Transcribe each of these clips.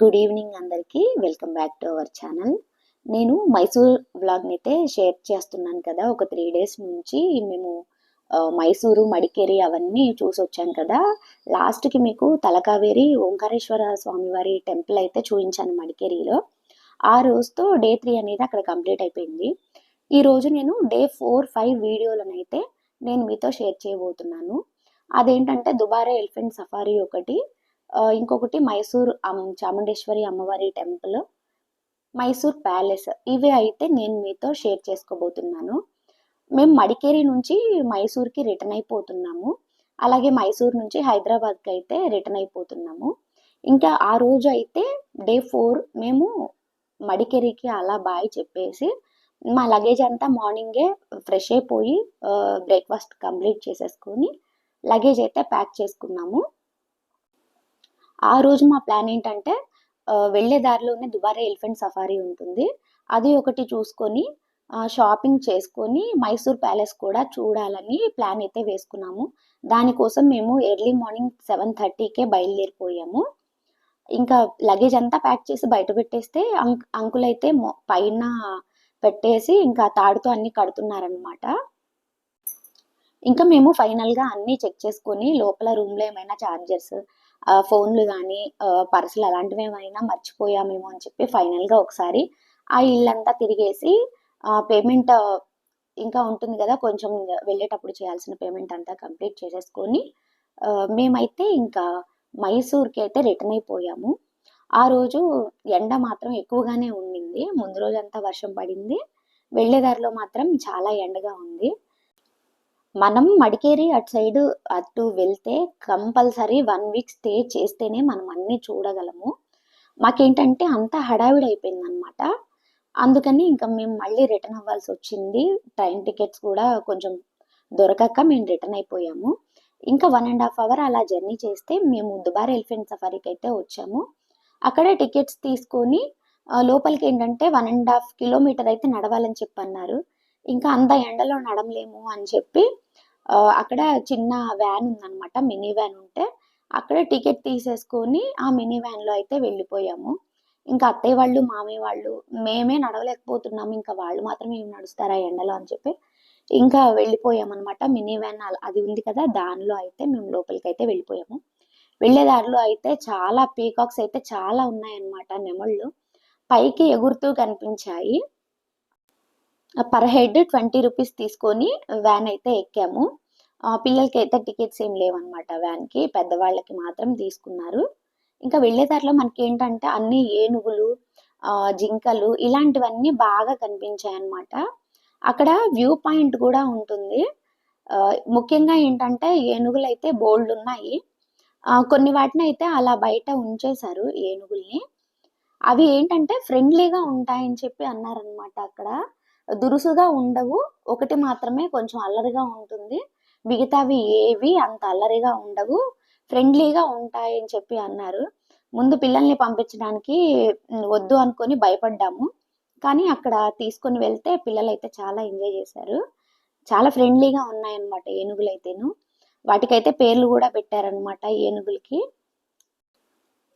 Good evening అందరికీ. Welcome back to our channel నేను మైసూర్ వ్లాగ్ని అయితే షేర్ చేస్తున్నాను కదా ఒక త్రీ డేస్ నుంచి మేము మైసూరు మడికేరి అవన్నీ చూసి వచ్చాను కదా. లాస్ట్కి మీకు తలకావేరి ఓంకారేశ్వర స్వామివారి టెంపుల్ అయితే చూపించాను మడికేరిలో ఆ రోజుతో డే త్రీ అనేది అక్కడ కంప్లీట్ అయిపోయింది. ఈరోజు నేను డే ఫోర్ ఫైవ్ వీడియోలనైతే నేను మీతో షేర్ చేయబోతున్నాను. అదేంటంటే దుబారా ఎలిఫెంట్ సఫారీ ఒకటి. ఇంకొకటి మైసూర్ అమ్- చాముండేశ్వరి అమ్మవారి టెంపుల్ మైసూర్ ప్యాలెస్. ఇవి అయితే నేను మీతో షేర్ చేసుకోబోతున్నాను. మేము మడికేరి నుంచి మైసూర్కి రిటర్న్ అయిపోతున్నాము. అలాగే మైసూర్ నుంచి హైదరాబాద్కి అయితే రిటర్న్ అయిపోతున్నాము. ఇంకా ఆ రోజు అయితే డే ఫోర్ మేము మడికేరికి అలా బాయ్ చెప్పేసి మా లగేజ్ అంతా మార్నింగే ఫ్రెష్ అయిపోయి బ్రేక్ఫాస్ట్ కంప్లీట్ చేసేసుకొని లగేజ్ అయితే ప్యాక్ చేసుకున్నాము. ఆ రోజు మా ప్లాన్ ఏంటంటే వెళ్ళే దారిలోనే దుబారా ఎలిఫెంట్ సఫారీ ఉంటుంది. అది ఒకటి చూసుకొని షాపింగ్ చేసుకొని మైసూర్ ప్యాలెస్ కూడా చూడాలని ప్లాన్ అయితే వేసుకున్నాము. దానికోసం మేము ఎర్లీ మార్నింగ్ సెవెన్ థర్టీకే బయలుదేరిపోయాము. ఇంకా లగేజ్ అంతా ప్యాక్ చేసి బయట పెట్టేస్తే అంక్ అంకుల్ అయితే మొ- పైన పెట్టేసి ఇంకా తాడుతో అన్ని కడుతున్నారనమాట ఇంకా మేము ఫైనల్గా అన్నీ చెక్ చేసుకొని లోపల రూమ్లో ఏమైనా ఛార్జర్స్ ఫోన్లు కానీ పర్సులు అలాంటివి ఏమైనా మర్చిపోయామేమో అని చెప్పి ఫైనల్గా ఒకసారి ఆ ఇల్లంతా తిరిగేసి పేమెంట్ ఇంకా ఉంటుంది కదా కొంచెం వెళ్ళేటప్పుడు చేయాల్సిన పేమెంట్ అంతా కంప్లీట్ చేసేసుకొని మేమైతే ఇంకా మైసూర్కి అయితే రిటర్న్ అయిపోయాము. ఆ రోజు ఎండ మాత్రం ఎక్కువగానే ఉండింది. ముందు రోజంతా వర్షం పడింది. వెళ్ళే దారిలో మాత్రం చాలా ఎండగా ఉంది. మనం మడికేరి అటు సైడ్ అటు వెళ్తే కంపల్సరీ వన్ వీక్ స్టే చేస్తేనే మనం అన్నీ చూడగలము. మాకేంటంటే అంత హడావిడి అయిపోయిందనమాట అందుకని ఇంకా మేము మళ్ళీ రిటర్న్ అవ్వాల్సి వచ్చింది. ట్రైన్ టికెట్స్ కూడా కొంచెం దొరకక మేము రిటర్న్ అయిపోయాము. ఇంకా వన్ అండ్ హాఫ్ అవర్ అలా జర్నీ చేస్తే మేము దుబారా ఎలిఫెంట్ సఫారీకి అయితే వచ్చాము. అక్కడే టికెట్స్ తీసుకొని లోపలికి ఏంటంటే వన్ అండ్ హాఫ్ కిలోమీటర్ అయితే నడవాలని చెప్పి అన్నారు ఇంకా అంత ఎండలో నడవలేము అని చెప్పి అక్కడ చిన్న వ్యాన్ ఉందన్నమాట మినీ వ్యాన్ ఉంటే అక్కడ టికెట్ తీసేసుకొని ఆ మినీ వ్యాన్లో అయితే వెళ్ళిపోయాము. ఇంకా అత్తయ్య వాళ్ళు మామయ్య వాళ్ళు మేమే నడవలేకపోతున్నాము ఇంకా వాళ్ళు మాత్రమే ఏం నడుస్తారా ఎండలో అని చెప్పి ఇంకా వెళ్ళిపోయామన్నమాట. మినీ వ్యాన్ అది ఉంది కదా దానిలో అయితే మేము లోపలికి అయితే వెళ్ళిపోయాము. వెళ్ళే దారిలో అయితే చాలా పీకాక్స్ అయితే చాలా ఉన్నాయన్నమాట నెమళ్ళు. పైకి ఎగురుతూ కనిపించాయి. పర్ హెడ్ ట్వంటీ రూపీస్ తీసుకొని వ్యాన్ అయితే ఎక్కాము. పిల్లలకి అయితే టికెట్స్ ఏం లేవన్నమాట వ్యాన్కి. పెద్దవాళ్ళకి మాత్రం తీసుకున్నారు. ఇంకా వెళ్ళే దారిలో మనకి ఏంటంటే అన్ని ఏనుగులు జింకలు ఇలాంటివన్నీ బాగా కనిపించాయి అన్నమాట అక్కడ వ్యూ పాయింట్ కూడా ఉంటుంది. ముఖ్యంగా ఏంటంటే ఏనుగులు అయితే బోల్డ్ ఉన్నాయి. కొన్ని వాటిని అయితే అలా బయట ఉంచేశారు ఏనుగుల్ని. అవి ఏంటంటే ఫ్రెండ్లీగా ఉంటాయని చెప్పి అన్నారనమాట అక్కడ. దురుసుగా ఉండవు. ఒకటి మాత్రమే కొంచెం అల్లరిగా ఉంటుంది. మిగతావి ఏవి అంత అల్లరిగా ఉండవు. ఫ్రెండ్లీగా ఉంటాయని చెప్పి అన్నారు. ముందు పిల్లల్ని పంపించడానికి వద్దు అనుకొని భయపడ్డాము. కానీ అక్కడ తీసుకొని వెళ్తే పిల్లలు అయితే చాలా ఎంజాయ్ చేశారు. చాలా ఫ్రెండ్లీగా ఉన్నాయన్నమాట ఏనుగులైతేను. వాటికైతే పేర్లు కూడా పెట్టారనమాట ఏనుగులకి.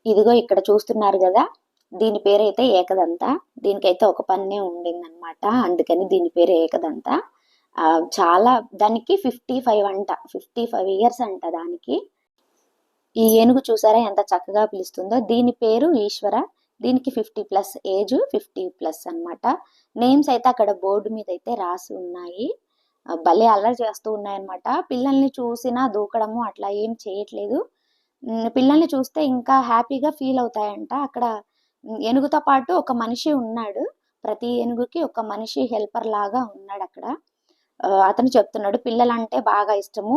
ఇదిగో ఇక్కడ చూస్తున్నారు కదా. దీని పేరు అయితే ఏకదంత. దీనికైతే ఒక పన్నే ఉండిందనమాట అందుకని దీని పేరు ఏకదంత. చాలా దానికి ఫిఫ్టీ ఫైవ్ అంట. ఫిఫ్టీ ఫైవ్ ఇయర్స్ అంట దానికి. ఈ ఏనుగు చూసారా ఎంత చక్కగా పిలుస్తుందో? దీని పేరు ఈశ్వర. దీనికి fifty plus age fifty plus అనమాట నేమ్స్ అయితే అక్కడ బోర్డు మీద అయితే రాసి ఉన్నాయి. భలే అల్లరి చేస్తూ ఉన్నాయన్నమాట. పిల్లల్ని చూసినా దూకడము అట్లా ఏం చేయట్లేదు. పిల్లల్ని చూస్తే ఇంకా హ్యాపీగా ఫీల్ అవుతాయంట. అక్కడ ఏనుగుతో పాటు ఒక మనిషి ఉన్నాడు. ప్రతి ఏనుగుకి ఒక మనిషి హెల్పర్ లాగా ఉన్నాడు అక్కడ. అతను చెప్తున్నాడు పిల్లలంటే బాగా ఇష్టము.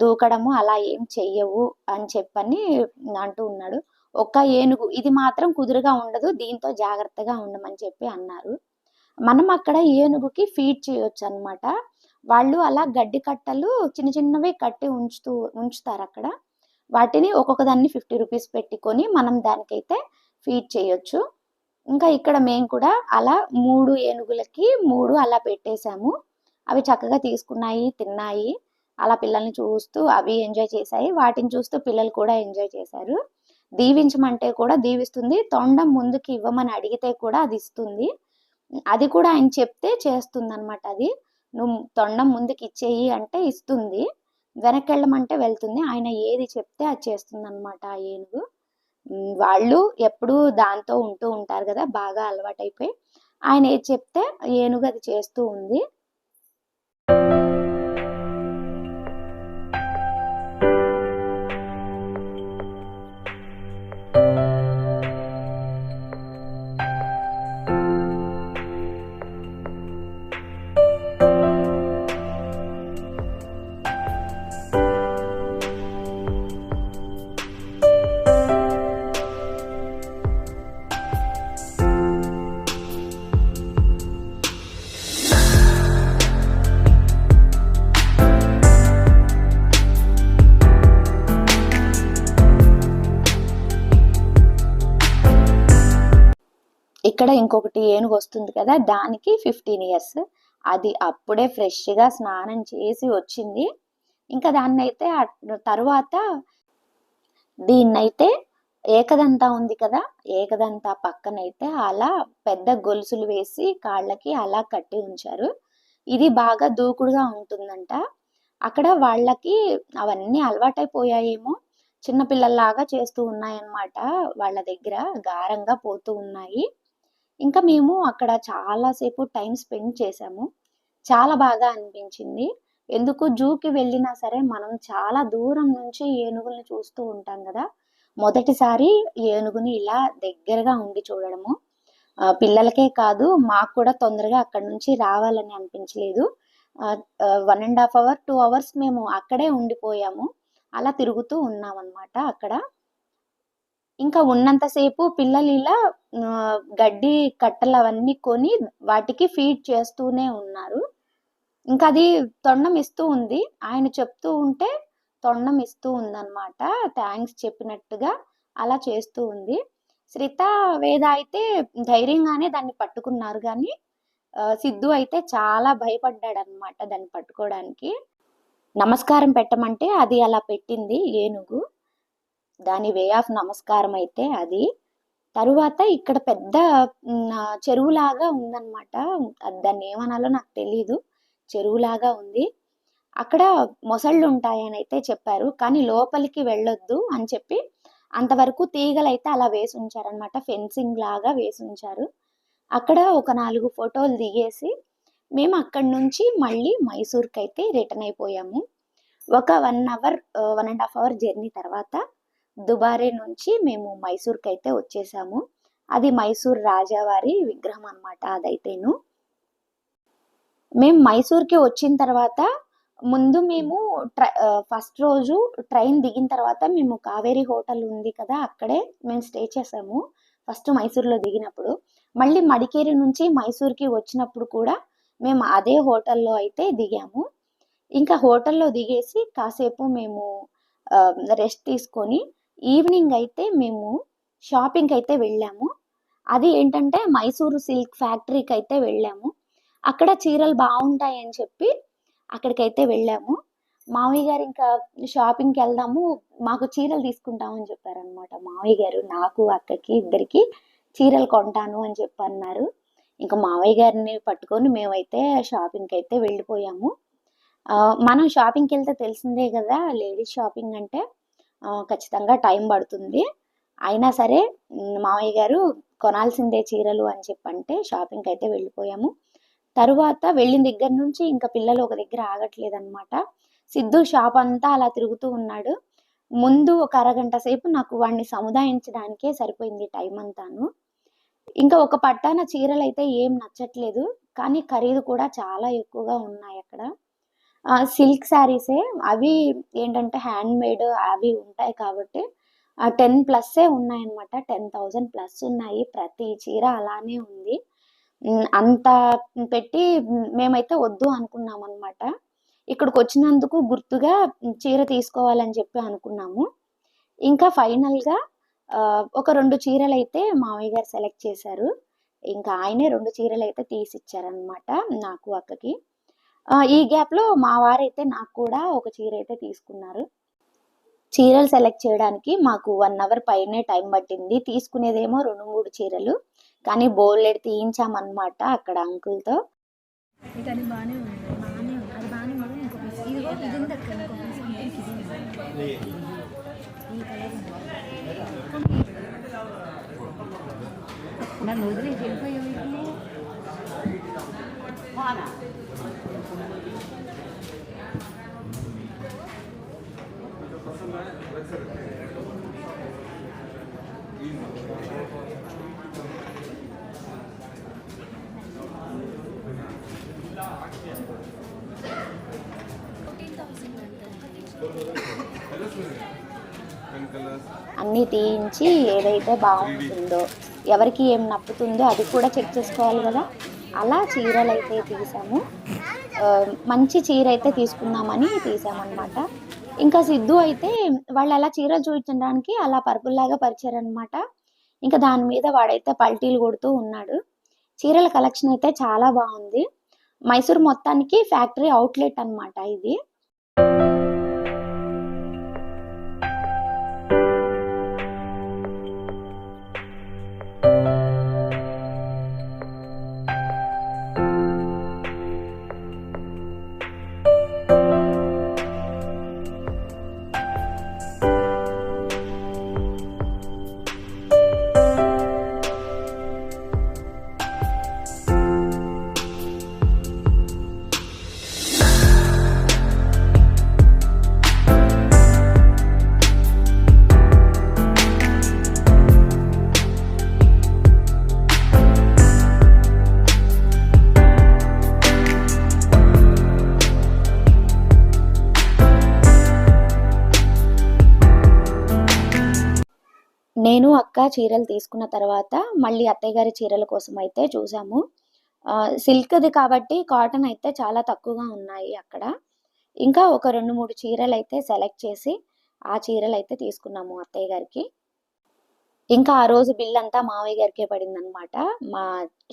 దూకడము అలా ఏం చెయ్యవు అని చెప్పని అంటూ ఉన్నాడు. ఒక్క ఏనుగు ఇది మాత్రం కుదురుగా ఉండదు దీంతో జాగ్రత్తగా ఉండమని చెప్పి అన్నారు. మనం అక్కడ ఏనుగుకి ఫీడ్ చేయొచ్చు అన్నమాట వాళ్ళు అలా గడ్డి కట్టలు చిన్న చిన్నవి కట్టి ఉంచుతూ ఉంచుతారు అక్కడ. వాటిని ఒక్కొక్క దాన్ని ఫిఫ్టీ రూపీస్ పెట్టుకొని మనం దానికైతే ఫీడ్ చేయొచ్చు. ఇంకా ఇక్కడ మేము కూడా అలా మూడు ఏనుగులకి మూడు అలా పెట్టేశాము. అవి చక్కగా తీసుకున్నాయి తిన్నాయి. అలా పిల్లల్ని చూస్తూ అవి ఎంజాయ్ చేశాయి. వాటిని చూస్తూ పిల్లలు కూడా ఎంజాయ్ చేశారు. దీవించమంటే కూడా దీవిస్తుంది. తొండం ముందుకి ఇవ్వమని అడిగితే కూడా అది ఇస్తుంది. అది కూడా ఆయన చెప్తే చేస్తుంది అనమాట అది. నువ్వు తొండం ముందుకి ఇచ్చేయి అంటే ఇస్తుంది. వెనక్కి వెళ్ళమంటే వెళ్తుంది. ఆయన ఏది చెప్తే అది చేస్తుంది అనమాట ఆ ఏనుగు. వాళ్ళు ఎప్పుడూ దాంతో ఉంటూ ఉంటారు కదా బాగా అలవాటైపోయి. ఆయన ఏది చెప్తే ఏనుగు అది చేస్తూ ఉంది. కూడా ఇంకొకటి ఏనుగు వస్తుంది కదా దానికి ఫిఫ్టీన్ ఇయర్స్ అది అప్పుడే ఫ్రెష్గా స్నానం చేసి వచ్చింది. ఇంకా దాన్ని అయితే దీన్నైతే ఏకదంతా ఉంది కదా ఏకదంతా పక్కనైతే అలా పెద్ద గొలుసులు వేసి కాళ్ళకి అలా కట్టి ఉంచారు. ఇది బాగా దూకుడుగా ఉంటుందంట. అక్కడ వాళ్ళకి అవన్నీ అలవాటైపోయాయేమో. చిన్నపిల్లల్లాగా చేస్తూ ఉన్నాయన్నమాట వాళ్ళ దగ్గర గారంగా పోతూ ఉన్నాయి. ఇంకా మేము అక్కడ చాలాసేపు టైం స్పెండ్ చేసాము. చాలా బాగా అనిపించింది. ఎందుకు జూకి వెళ్ళినా సరే మనం చాలా దూరం నుంచి ఏనుగుల్ని చూస్తూ ఉంటాం కదా. మొదటిసారి ఏనుగుని ఇలా దగ్గరగా ఉండి చూడడము. పిల్లలకే కాదు మాకు కూడా తొందరగా అక్కడ నుంచి రావాలని అనిపించలేదు. One and half hour two hours మేము అక్కడే ఉండిపోయాము. అలా తిరుగుతూ ఉన్నాం అక్కడ. ఇంకా ఉన్నంతసేపు పిల్లలు ఇలా గడ్డి కట్టలు అవన్నీ కొని వాటికి ఫీడ్ చేస్తూనే ఉన్నారు. ఇంకా అది తొండం ఇస్తూ ఉంది. ఆయన చెప్తూ ఉంటే తొండం ఇస్తూ ఉందన్నమాట. థ్యాంక్స్ చెప్పినట్టుగా అలా చేస్తూ ఉంది. శ్రిత వేద అయితే ధైర్యంగానే దాన్ని పట్టుకున్నారు కానీ సిద్ధు అయితే చాలా భయపడ్డాడనమాట దాన్ని పట్టుకోవడానికి. నమస్కారం పెట్టమంటే అది అలా పెట్టింది ఏనుగు. దాని వే ఆఫ్ నమస్కారం అయితే అది. తరువాత ఇక్కడ పెద్ద చెరువులాగా ఉందన్నమాట. దాన్ని ఏమనాలో నాకు తెలీదు. చెరువులాగా ఉంది. అక్కడ మొసళ్ళు ఉంటాయని అయితే చెప్పారు. కానీ లోపలికి వెళ్ళొద్దు అని చెప్పి అంతవరకు తీగలు అయితే అలా వేసి ఉంచారనమాట ఫెన్సింగ్ లాగా వేసి ఉంచారు. అక్కడ ఒక నాలుగు ఫోటోలు దిగేసి మేము అక్కడి నుంచి మళ్ళీ మైసూర్కి అయితే రిటర్న్ అయిపోయాము. ఒక one hour one and half hour journey తర్వాత దుబారే నుంచి మేము మైసూర్కి అయితే వచ్చేసాము. అది మైసూర్ రాజావారి విగ్రహం అనమాట అదైతేను. మేము మైసూర్కి వచ్చిన తర్వాత ముందు మేము ట్రై ఫస్ట్ రోజు ట్రైన్ దిగిన తర్వాత మేము కావేరీ హోటల్ ఉంది కదా అక్కడే మేము స్టే చేసాము. ఫస్ట్ మైసూర్లో దిగినప్పుడు. మళ్ళీ మడికేరి నుంచి మైసూర్కి వచ్చినప్పుడు కూడా మేము అదే హోటల్లో అయితే దిగాము. ఇంకా హోటల్లో దిగేసి కాసేపు మేము రెస్ట్ తీసుకొని ఈవినింగ్ అయితే మేము షాపింగ్కి అయితే వెళ్ళాము. అది ఏంటంటే మైసూరు సిల్క్ ఫ్యాక్టరీకి అయితే వెళ్ళాము. అక్కడ చీరలు బాగుంటాయి అని చెప్పి అక్కడికైతే వెళ్ళాము. మావయ్య గారు ఇంకా షాపింగ్కి వెళ్దాము మాకు చీరలు తీసుకుంటామని చెప్పారనమాట మావయ్య గారు నాకు అక్కకి ఇద్దరికి చీరలు కొంటాను అని చెప్పి అన్నారు ఇంకా మావయ్య గారిని పట్టుకొని మేమైతే షాపింగ్కి అయితే వెళ్ళిపోయాము. మనం షాపింగ్కి వెళ్తే తెలిసిందే కదా లేడీస్ షాపింగ్ అంటే ఖచ్చితంగా టైం పడుతుంది. అయినా సరే మామయ్య గారు కొనాల్సిందే చీరలు అని చెప్పంటే షాపింగ్కి అయితే వెళ్ళిపోయాము. తరువాత వెళ్ళిన దగ్గర నుంచి ఇంకా పిల్లలు ఒక దగ్గర ఆగట్లేదు అనమాట సిద్ధు షాప్ అంతా అలా తిరుగుతూ ఉన్నాడు. ముందు ఒక అరగంట సేపు నాకు వాడిని సముదాయించడానికే సరిపోయింది టైం అంతాను. ఇంకా ఒక పట్టాన చీరలు అయితే ఏం నచ్చట్లేదు. కానీ ఖరీదు కూడా చాలా ఎక్కువగా ఉన్నాయి అక్కడ. సిల్క్ శారీసే అవి ఏంటంటే హ్యాండ్ మేడ్ అవి ఉంటాయి కాబట్టి టెన్ ప్లస్సే ఉన్నాయన్నమాట. టెన్ థౌజండ్ ప్లస్ ఉన్నాయి ప్రతి చీర అలానే ఉంది. అంత పెట్టి మేమైతే వద్దు అనుకున్నాం అనమాట ఇక్కడికి వచ్చినందుకు గుర్తుగా చీర తీసుకోవాలని చెప్పి అనుకున్నాము. ఇంకా ఫైనల్గా ఒక రెండు చీరలు అయితే మామయ్య గారు సెలెక్ట్ చేశారు. ఇంకా ఆయనే రెండు చీరలు అయితే తీసి ఇచ్చారనమాట నాకు అక్కకి. ఈ గ్యాప్లో మా వారైతే నాకు కూడా ఒక చీర అయితే తీసుకున్నారు. చీరలు సెలెక్ట్ చేయడానికి మాకు వన్ అవర్ పైనే టైం పట్టింది. తీసుకునేదేమో రెండు మూడు చీరలు కానీ బోర్లెడ్ తీయించామన్నమాట అక్కడ అంకుల్తో. నన్ను వదిలేసి వెళ్ళిపోయావు అన్నీ తీయించి ఏదైతే బాగుంటుందో ఎవరికి ఏం నప్పుతుందో అది కూడా చెక్ చేసుకోవాలి కదా. అలా చీరలు అయితే తీసాము. మంచి చీర అయితే తీసుకుందామని తీసామన్నమాట. ఇంకా సిద్ధు అయితే వాళ్ళు అలా చీర చూపించడానికి అలా పరుపుల్లాగా పరిచారనమాట ఇంకా దాని మీద వాడైతే పల్టీలు కొడుతూ ఉన్నాడు. చీరల కలెక్షన్ అయితే చాలా బాగుంది. మైసూర్ మొత్తానికి ఫ్యాక్టరీ అవుట్లెట్ అన్నమాట ఇది. నేను అక్క చీరలు తీసుకున్న తర్వాత మళ్ళీ అత్తయ్య గారి చీరల కోసం అయితే చూసాము. సిల్క్ది కాబట్టి కాటన్ అయితే చాలా తక్కువగా ఉన్నాయి అక్కడ. ఇంకా ఒక రెండు మూడు చీరలు అయితే సెలెక్ట్ చేసి ఆ చీరలు అయితే తీసుకున్నాము అత్తయ్య గారికి. ఇంకా ఆ రోజు బిల్ అంతా మావయ్య గారికే పడిందనమాట మా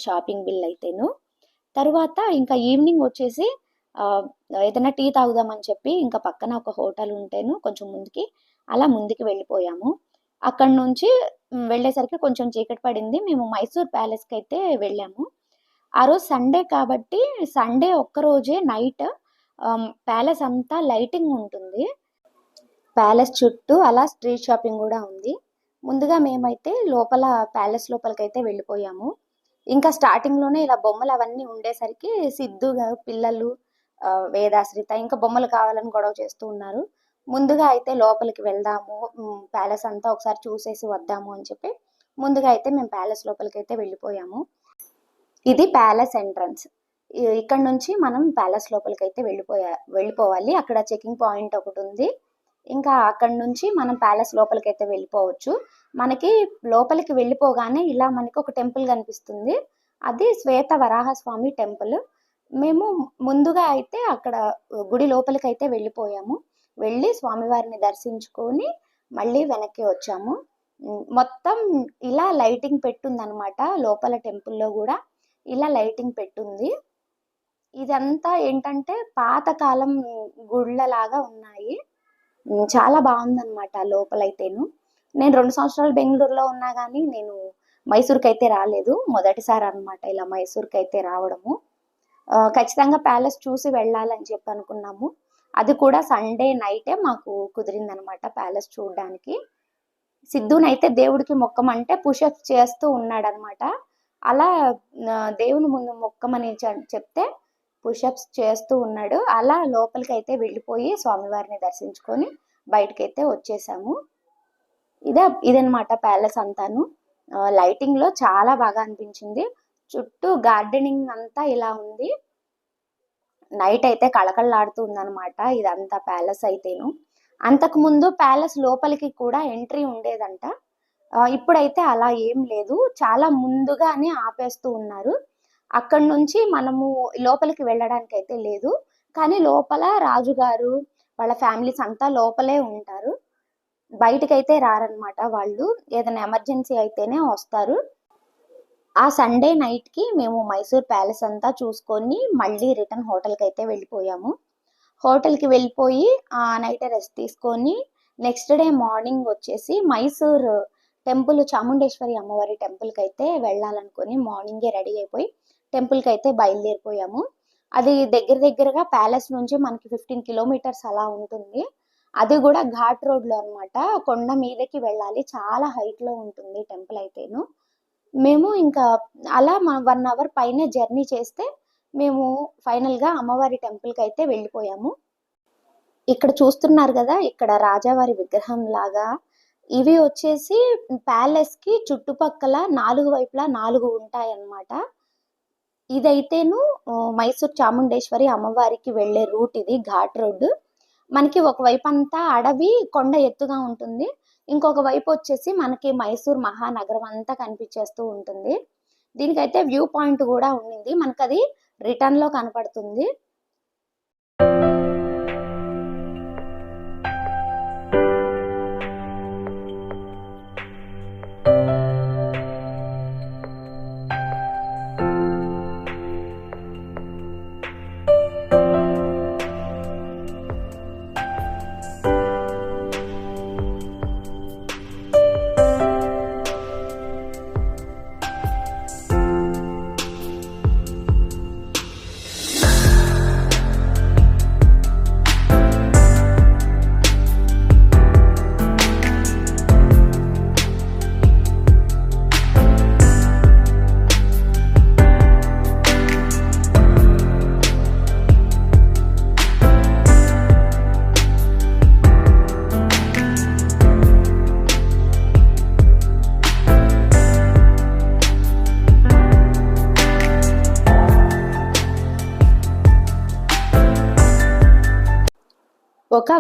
షాపింగ్ బిల్ అయితేను. తర్వాత ఇంకా ఈవినింగ్ వచ్చేసి ఏదైనా టీ తాగుదామని చెప్పి ఇంకా పక్కన ఒక హోటల్ ఉంటేను కొంచెం ముందుకి అలా ముందుకి వెళ్ళిపోయాము. అక్కడ నుంచి వెళ్ళేసరికి కొంచెం చీకటి పడింది. మేము మైసూర్ ప్యాలెస్కి అయితే వెళ్ళాము. ఆ రోజు సండే కాబట్టి సండే ఒక్కరోజే నైట్ ప్యాలెస్ అంతా లైటింగ్ ఉంటుంది. ప్యాలెస్ చుట్టూ అలా స్ట్రీట్ షాపింగ్ కూడా ఉంది. ముందుగా మేమైతే లోపల ప్యాలెస్ లోపలికైతే వెళ్ళిపోయాము. ఇంకా స్టార్టింగ్లోనే ఇలా బొమ్మలు అవన్నీ ఉండేసరికి సిద్ధు పిల్లలు వేదాశ్రిత ఇంకా బొమ్మలు కావాలని గొడవ చేస్తూ ఉన్నారు. ముందుగా అయితే లోపలికి వెళ్దాము ప్యాలెస్ అంతా ఒకసారి చూసేసి వద్దాము అని చెప్పి ముందుగా అయితే మేము ప్యాలెస్ లోపలికి అయితే వెళ్ళిపోయాము. ఇది ప్యాలెస్ ఎంట్రన్స్. ఇక్కడ నుంచి మనం ప్యాలెస్ లోపలికి అయితే వెళ్ళిపోయా వెళ్ళిపోవాలి. అక్కడ చెకింగ్ పాయింట్ ఒకటి ఉంది. ఇంకా అక్కడ నుంచి మనం ప్యాలెస్ లోపలికి అయితే వెళ్ళిపోవచ్చు. మనకి లోపలికి వెళ్ళిపోగానే ఇలా మనకి ఒక టెంపుల్ కనిపిస్తుంది. అది శ్వేత వరాహస్వామి టెంపుల్. మేము ముందుగా అయితే అక్కడ గుడి లోపలికి అయితే వెళ్ళిపోయాము. వెళ్ళి స్వామివారిని దర్శించుకొని మళ్ళీ వెనక్కి వచ్చాము. మొత్తం ఇలా లైటింగ్ పెట్టుందనమాట లోపల టెంపుల్లో కూడా. ఇలా లైటింగ్ పెట్టుంది. ఇదంతా ఏంటంటే పాతకాలం గుళ్ళలాగా ఉన్నాయి. చాలా బాగుందన్నమాట లోపలైతేను. నేను రెండు సంవత్సరాలు బెంగళూరులో ఉన్నా కానీ నేను మైసూర్కి అయితే రాలేదు. మొదటిసారి అనమాట ఇలా మైసూర్కి అయితే రావడము ఖచ్చితంగా ప్యాలెస్ చూసి వెళ్ళాలని చెప్పి అనుకున్నాము అది కూడా సండే నైటే మాకు కుదిరిందనమాట ప్యాలెస్ చూడడానికి. సిద్ధునైతే దేవుడికి మొక్కమంటే పుషప్ చేస్తూ ఉన్నాడనమాట. అలా దేవుని ముందు మొక్కమని చె- చెప్తే పుషప్స్ చేస్తూ ఉన్నాడు. అలా లోపలికి అయితే వెళ్ళిపోయి స్వామివారిని దర్శించుకొని బయటకైతే వచ్చేసాము. ఇదే ఇదనమాట ప్యాలెస్ అంతాను. లైటింగ్లో చాలా బాగా అనిపించింది. చుట్టూ గార్డెనింగ్ అంతా ఇలా ఉంది. నైట్ అయితే కళకళలాడుతూ ఉందనమాట ఇదంతా ప్యాలెస్ అయితేను. అంతకు ముందు ప్యాలెస్ లోపలికి కూడా ఎంట్రీ ఉండేదంట. ఇప్పుడైతే అలా ఏం లేదు. చాలా ముందుగానే ఆపేస్తూ ఉన్నారు. అక్కడి నుంచి మనము లోపలికి వెళ్ళడానికి అయితే లేదు. కానీ లోపల రాజుగారు వాళ్ళ ఫ్యామిలీస్ అంతా లోపలే ఉంటారు. బయటకైతే రారనమాట వాళ్ళు. ఏదైనా ఎమర్జెన్సీ అయితేనే వస్తారు. ఆ సండే నైట్కి మేము మైసూర్ ప్యాలెస్ అంతా చూసుకొని మళ్ళీ రిటర్న్ హోటల్కి అయితే వెళ్ళిపోయాము. హోటల్కి వెళ్ళిపోయి ఆ నైట్ రెస్ట్ తీసుకొని నెక్స్ట్ డే మార్నింగ్ వచ్చేసి మైసూర్ టెంపుల్ చాముండేశ్వరి అమ్మవారి టెంపుల్కి అయితే వెళ్ళాలనుకొని మార్నింగే రెడీ అయిపోయి టెంపుల్కి అయితే బయలుదేరిపోయాము. అది దగ్గర దగ్గరగా ప్యాలెస్ నుంచి మనకి ఫిఫ్టీన్ కిలోమీటర్స్ అలా ఉంటుంది. అది కూడా ఘాట్ రోడ్లో అనమాట కొండ మీదకి వెళ్ళాలి. చాలా హైట్లో ఉంటుంది టెంపుల్ అయితేను. మేము ఇంకా అలా వన్ అవర్ పైన జర్నీ చేస్తే మేము ఫైనల్గా అమ్మవారి టెంపుల్కి అయితే వెళ్ళిపోయాము. ఇక్కడ చూస్తున్నారు కదా ఇక్కడ రాజావారి విగ్రహం లాగా. ఇవి వచ్చేసి ప్యాలెస్కి చుట్టుపక్కల నాలుగు వైపులా నాలుగు ఉంటాయన్నమాట. ఇదైతేను మైసూర్ చాముండేశ్వరి అమ్మవారికి వెళ్ళే రూట్ ఇది ఘాట్ రోడ్ మనకి ఒక వైపు అంతా అడవి కొండ ఎత్తుగా ఉంటుంది. ఇంకొక వైపు వచ్చేసి మనకి మైసూర్ మహానగరం అంతా కనిపించేస్తూ ఉంటుంది. దీనికైతే వ్యూ పాయింట్ కూడా ఉండింది మనకది అది రిటర్న్లో కనపడుతుంది.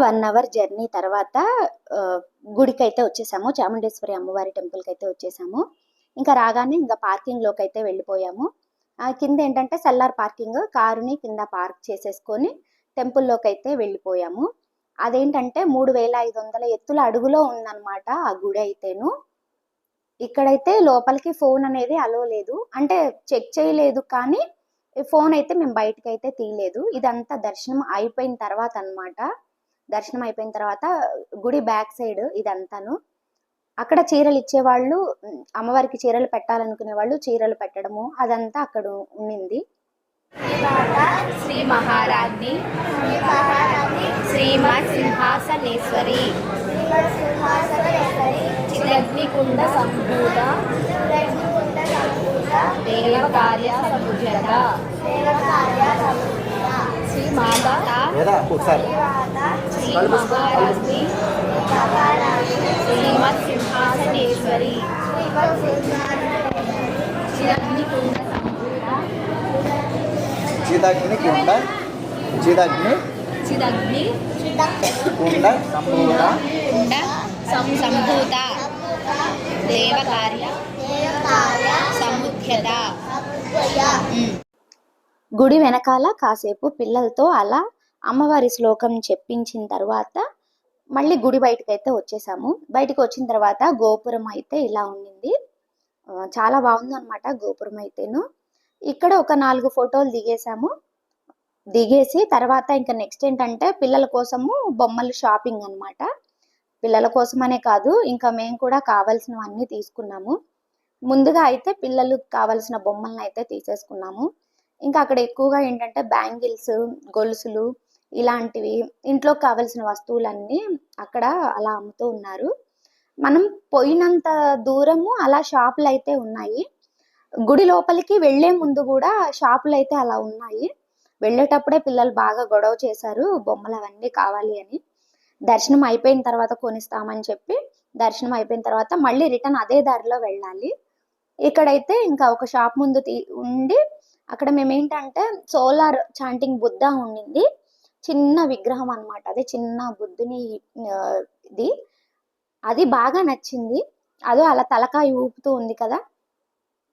వన్ అవర్ జర్నీ తర్వాత గుడికి అయితే వచ్చేసాము. చాముండేశ్వరి అమ్మవారి టెంపుల్కి అయితే వచ్చేసాము. ఇంకా రాగానే ఇంకా పార్కింగ్లోకి అయితే వెళ్ళిపోయాము. ఆ కింద ఏంటంటే సల్లార్ పార్కింగ్ కారుని కింద పార్క్ చేసేసుకొని టెంపుల్లోకి అయితే వెళ్ళిపోయాము. అదేంటంటే మూడు వేల ఐదు వందల ఎత్తుల అడుగులో ఉందన్నమాట ఆ గుడి అయితేను. ఇక్కడైతే లోపలికి ఫోన్ అనేది అలో లేదు. అంటే చెక్ చేయలేదు కానీ ఫోన్ అయితే మేము బయటకి అయితే తీయలేదు. ఇదంతా దర్శనం అయిపోయిన తర్వాత అనమాట దర్శనం అయిపోయిన తర్వాత గుడి బ్యాక్ సైడ్ ఇదంతాను. అక్కడ చీరలు ఇచ్చేవాళ్ళు అమ్మవారికి చీరలు పెట్టాలనుకునే వాళ్ళు చీరలు పెట్టడము అదంతా అక్కడ ఉండింది. శ్రీ మహారాజ్ని శ్రీమత్ సింహాసనేశ్వరి చిరగ్నికుండ సంభూత దేవకార్య సముద్రత లేదా ఒకసారి. సింహాసనేశ్వరి సంభూత చీతాగ్ని కుండ చీతాగ్ని చిదగ్ని కుండ సంపూర్ణ కుండ సంభూత దేవకార్య సముద్యత ఉమ్. గుడి వెనకాల కాసేపు పిల్లలతో అలా అమ్మవారి శ్లోకం చెప్పించిన తర్వాత మళ్ళీ గుడి బయటకు అయితే వచ్చేసాము. బయటకు వచ్చిన తర్వాత గోపురం అయితే ఇలా ఉండింది. చాలా బాగుంది అనమాట గోపురం అయితేను. ఇక్కడ ఒక నాలుగు ఫోటోలు దిగేసాము. దిగేసి తర్వాత ఇంకా నెక్స్ట్ ఏంటంటే పిల్లల కోసము బొమ్మలు షాపింగ్ అనమాట పిల్లల కోసమనే కాదు ఇంకా మేము కూడా కావాల్సినవన్నీ తీసుకున్నాము. ముందుగా అయితే పిల్లలకు కావాల్సిన బొమ్మలను అయితే తీసేసుకున్నాము. ఇంకా అక్కడ ఎక్కువగా ఏంటంటే బ్యాంగిల్స్ గొలుసులు ఇలాంటివి ఇంట్లో కావాల్సిన వస్తువులన్నీ అక్కడ అలా అమ్ముతూ ఉన్నారు. మనం పోయినంత దూరము అలా షాపులు అయితే ఉన్నాయి. గుడి లోపలికి వెళ్ళే ముందు కూడా షాపులు అయితే అలా ఉన్నాయి. వెళ్ళేటప్పుడే పిల్లలు బాగా గొడవ చేశారు బొమ్మలు అవన్నీ కావాలి అని. దర్శనం అయిపోయిన తర్వాత కొనిస్తామని చెప్పి దర్శనం అయిపోయిన తర్వాత మళ్ళీ రిటర్న్ అదే దారిలో వెళ్ళాలి. ఇక్కడైతే ఇంకా ఒక షాప్ ముందు తీ ఉండి అక్కడ మేము ఏంటంటే సోలార్ చాంటింగ్ బుద్ధ ఉండింది. చిన్న విగ్రహం అనమాట అదే చిన్న బుద్ధుని ఇది. అది బాగా నచ్చింది. అదో అలా తలకాయ ఊపుతూ ఉంది కదా.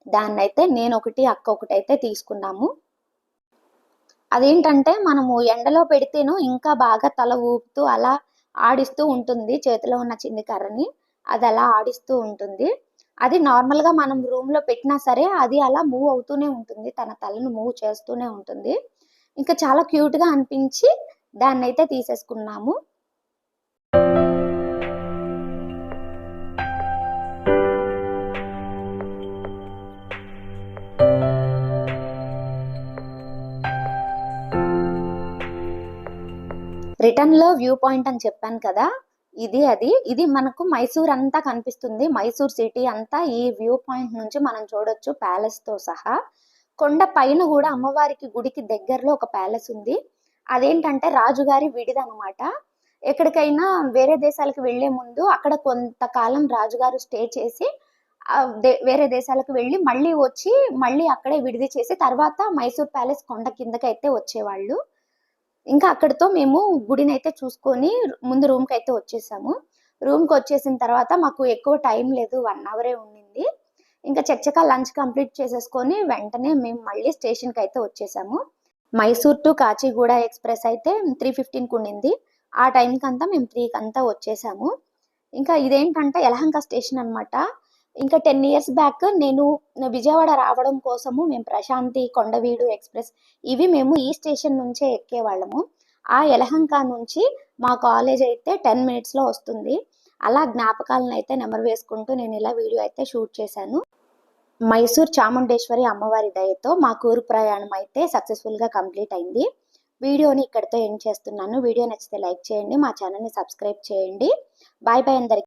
దాన్ని అయితే నేను ఒకటి అక్క ఒకటి అయితే తీసుకున్నాము. అదేంటంటే మనము ఎండలో పెడితేను ఇంకా బాగా తల ఊపుతూ అలా ఆడిస్తూ ఉంటుంది. చేతిలో ఉన్న చిన్ని కర్రని. అది అలా ఆడిస్తూ ఉంటుంది. అది నార్మల్గా మనం రూమ్లో పెట్టినా సరే అది అలా మూవ్ అవుతూనే ఉంటుంది. తన తలను మూవ్ చేస్తూనే ఉంటుంది. ఇంకా చాలా క్యూట్గా అనిపించి దాన్ని అయితే తీసేసుకున్నాము. రిటర్న్లో వ్యూ పాయింట్ అని చెప్పాను కదా ఇది అది. ఇది మనకు మైసూర్ అంతా కనిపిస్తుంది. మైసూర్ సిటీ అంతా ఈ వ్యూ పాయింట్ నుంచి మనం చూడొచ్చు ప్యాలెస్తో సహా. కొండ పైన కూడా అమ్మవారికి గుడికి దగ్గరలో ఒక ప్యాలెస్ ఉంది. అదేంటంటే రాజుగారి విడిదనమాట. ఎక్కడికైనా వేరే దేశాలకు వెళ్ళే ముందు అక్కడ కొంతకాలం రాజుగారు స్టే చేసి వేరే దేశాలకు వెళ్ళి మళ్ళీ వచ్చి మళ్ళీ అక్కడే విడిది చేసి తర్వాత మైసూర్ ప్యాలెస్ కొండ కిందకైతే వచ్చేవాళ్ళు. ఇంకా అక్కడితో మేము గుడిని అయితే చూసుకొని ముందు రూమ్కి అయితే వచ్చేసాము. రూమ్కి వచ్చేసిన తర్వాత మాకు ఎక్కువ టైం లేదు వన్ అవరే ఉండింది. ఇంకా చక్కగా లంచ్ కంప్లీట్ చేసేసుకొని వెంటనే మేము మళ్ళీ స్టేషన్కి అయితే వచ్చేసాము. మైసూర్ టు కాచిగూడ ఎక్స్ప్రెస్ అయితే త్రీ ఫిఫ్టీన్కి ఉండింది. ఆ టైంకి అంతా మేము త్రీకి అంతా వచ్చేసాము. ఇంకా ఇదేంటంటే యలహంక స్టేషన్ అనమాట ఇంకా టెన్ ఇయర్స్ బ్యాక్ నేను విజయవాడ రావడం కోసము మేము ప్రశాంతి కొండవీడు ఎక్స్ప్రెస్ ఇవి మేము ఈ స్టేషన్ నుంచే ఎక్కేవాళ్ళము. ఆ యలహంక నుంచి మా కాలేజ్ అయితే టెన్ మినిట్స్లో వస్తుంది. అలా జ్ఞాపకాలను అయితే నెమరు వేసుకుంటూ నేను ఇలా వీడియో అయితే షూట్ చేశాను. మైసూర్ చాముండేశ్వరి అమ్మవారి దయతో మా కూరు ప్రయాణం అయితే సక్సెస్ఫుల్గా కంప్లీట్ అయింది. వీడియోని ఇక్కడితో ఎండ్ చేస్తున్నాను. వీడియో నచ్చితే లైక్ చేయండి మా ఛానల్ని సబ్స్క్రైబ్ చేయండి. బాయ్ బాయ్ అందరికీ.